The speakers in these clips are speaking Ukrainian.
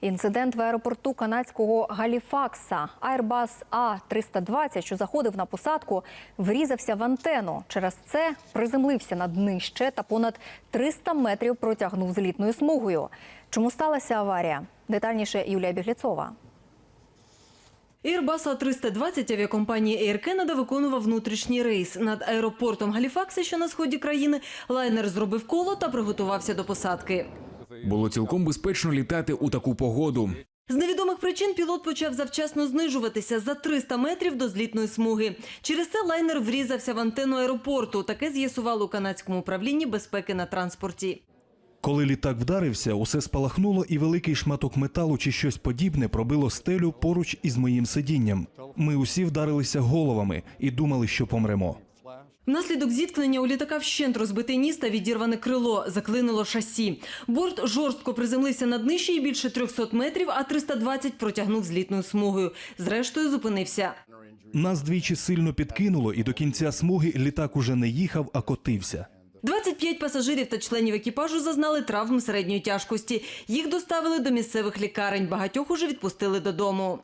Інцидент в аеропорту канадського Галіфакса. Airbus А320, що заходив на посадку, врізався в антенну. Через це приземлився над нижче та понад 300 метрів протягнув злітною смугою. Чому сталася аварія? Детальніше Юлія Бігліцова. Airbus A320 авіакомпанії Air Canada виконував внутрішній рейс. Над аеропортом Галіфакса, що на сході країни, лайнер зробив коло та приготувався до посадки. Було цілком безпечно літати у таку погоду. З невідомих причин пілот почав завчасно знижуватися за 300 метрів до злітної смуги. Через це лайнер врізався в антенну аеропорту. Таке з'ясувало у канадському управлінні безпеки на транспорті. Коли літак вдарився, усе спалахнуло, і великий шматок металу чи щось подібне пробило стелю поруч із моїм сидінням. Ми усі вдарилися головами і думали, що помремо. Внаслідок зіткнення у літака вщент розбитий ніс та відірване крило, заклинило шасі. Борт жорстко приземлився над нижче і більше 300 метрів, а 320 протягнув злітною смугою. Зрештою зупинився. Нас двічі сильно підкинуло, і до кінця смуги літак уже не їхав, а котився. 25 пасажирів та членів екіпажу зазнали травм середньої тяжкості. Їх доставили до місцевих лікарень. Багатьох уже відпустили додому.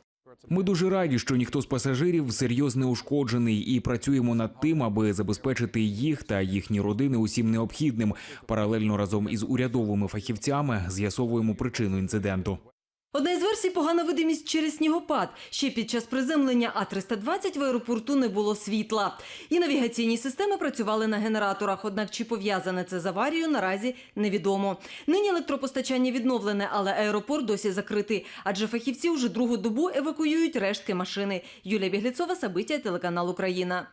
Ми дуже раді, що ніхто з пасажирів серйозно ушкоджений, і працюємо над тим, аби забезпечити їх та їхні родини усім необхідним. Паралельно разом із урядовими фахівцями з'ясовуємо причину інциденту. Одна із версій – погана видимість через снігопад. Ще під час приземлення А-320 в аеропорту не було світла. І навігаційні системи працювали на генераторах. Однак чи пов'язане це з аварією, наразі невідомо. Нині електропостачання відновлене, але аеропорт досі закритий. Адже фахівці вже другу добу евакуюють рештки машини. Юлія Бігліцова, Сабиття, телеканал Україна.